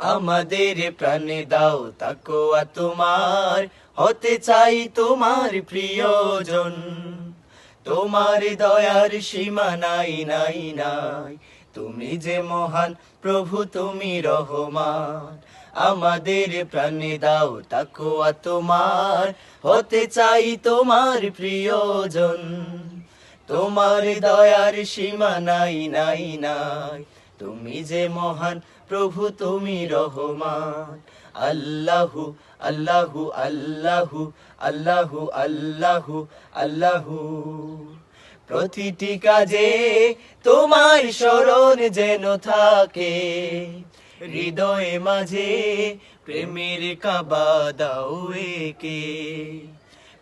আমাদের প্রাণে দাও তাকোয়া তোমার। হতে চাই তোমার প্রিয়জন। তোমার দয়ার সীমা নাই নাই নাই। তুমি যে মহান প্রভু, তুমি রহমান। আমাদের প্রাণে দাও তাকোয়া তোমার। হতে চাই তোমার প্রিয়জন। তোমার দয়ার সীমা নাই নাই নাই। তুমি যে মহান, প্রভু তুমি রহমান। আল্লাহু আল্লাহু আল্লাহু আল্লাহু আল্লাহু আল্লাহু। প্রতিটি কাজে তোমার স্মরণ যেন থাকে। হৃদয়ে মাঝে প্রেমের কাবা দাও একে।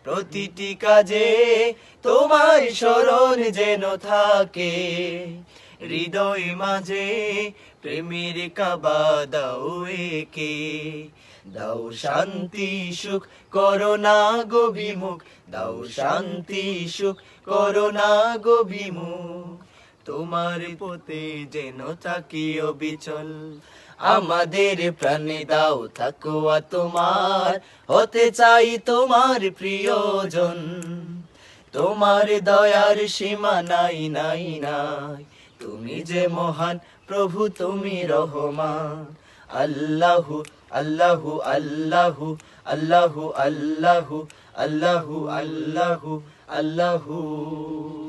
প্রতিটি কাজে তোমার স্মরণ যেন থাকে। হৃদয় মাঝে প্রেমের কাবা দাও একে। দাও শান্তি, সুখ, করোনা গবিমুখ দাও শান্তি, সুখ, করোনা গবিমুখ তোমার পথে যেন থাকি অবিচল আমাদের প্রাণে দাও থাকুয়া তোমার। হতে চাই তোমার প্রিয়জন। তোমার দয়ার সীমা নাই নাই নাই। তুমি যে মহান প্রভু তুমি রহমান। আল্লাহু আল্লাহু আল্লাহু আল্লাহু আল্লাহু আল্লাহু আল্লাহু আল্লাহু।